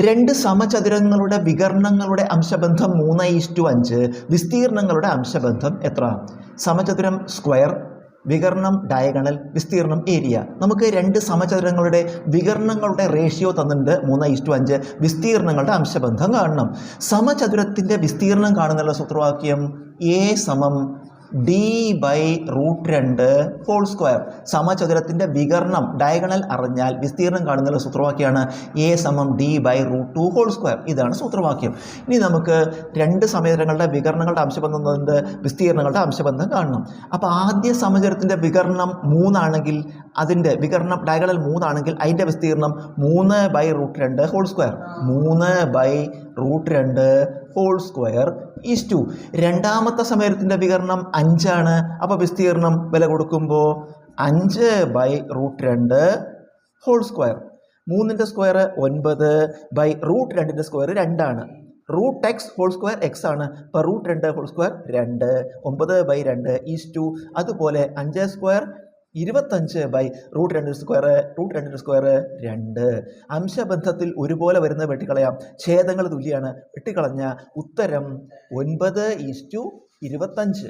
രണ്ട് സമചതുരങ്ങളുടെ വികർണങ്ങളുടെ അംശബന്ധം മൂന്ന് ഇഷ്ടു അഞ്ച് വിസ്തീർണങ്ങളുടെ അംശബന്ധം എത്ര? സമചതുരം സ്ക്വയർ വികർണം ഡയഗണൽ വിസ്തീർണം ഏരിയ. നമുക്ക് രണ്ട് സമചതുരങ്ങളുടെ വികർണങ്ങളുടെ റേഷ്യോ തന്നിട്ടുണ്ട് മൂന്ന് ഇഷ്ടു അഞ്ച് വിസ്തീർണങ്ങളുടെ അംശബന്ധം കാണണം. സമചതുരത്തിന്റെ വിസ്തീർണം കാണുന്നുള്ള സൂത്രവാക്യം എ സമം ഡി ബൈ റൂട്ട് രണ്ട് ഹോൾ സ്ക്വയർ സമചതുരത്തിന്റെ വികരണം ഡയഗണൽ അറിഞ്ഞാൽ വിസ്തീർണം കാണുന്ന സൂത്രവാക്യമാണ് എ സമം D by root two whole square ഇതാണ് സൂത്രവാക്യം. ഇനി നമുക്ക് രണ്ട് സമചതുരങ്ങളുടെ വികരണങ്ങളുടെ അംശബന്ധം വിസ്തീർണങ്ങളുടെ അംശബന്ധം കാണണം. അപ്പോൾ ആദ്യ സമചതുരത്തിന്റെ വികരണം മൂന്നാണെങ്കിൽ അതിന്റെ വികരണം ഡയഗണൽ മൂന്നാണെങ്കിൽ അതിന്റെ വിസ്തീർണം മൂന്ന് ബൈ റൂട്ട് രണ്ട് ഹോൾ സ്ക്വയർ മൂന്ന് ബൈ റൂട്ട് രണ്ട് ഹോൾ സ്ക്വയർ ഈസ് ടു രണ്ടാമത്തെ സമയത്തിന്റെ വികരണം അഞ്ചാണ്. അപ്പോൾ വിസ്തീർണം വില കൊടുക്കുമ്പോൾ അഞ്ച് ബൈ റൂട്ട് രണ്ട് ഹോൾ സ്ക്വയർ മൂന്നിന്റെ സ്ക്വയർ ഒൻപത് ബൈ റൂട്ട് രണ്ടിന്റെ സ്ക്വയർ രണ്ടാണ്. Root X whole square X ആണ്. ഇപ്പോൾ റൂട്ട് രണ്ട് ഹോൾ സ്ക്വയർ രണ്ട്. ഒമ്പത് ബൈ രണ്ട് ഈസ് ടു അതുപോലെ അഞ്ച് സ്ക്വയർ ഇരുപത്തഞ്ച് ബൈ റൂട്ട് രണ്ടിന് സ്ക്വയർ റൂട്ട് രണ്ടിന് സ്ക്വയർ രണ്ട്. അംശബന്ധത്തിൽ ഒരുപോലെ വരുന്ന വെട്ടിക്കളയാം. ഛേദങ്ങൾ തുല്യമാണ് വെട്ടിക്കളഞ്ഞ ഉത്തരം ഒൻപത് ഈസ് ടു ഇരുപത്തഞ്ച്.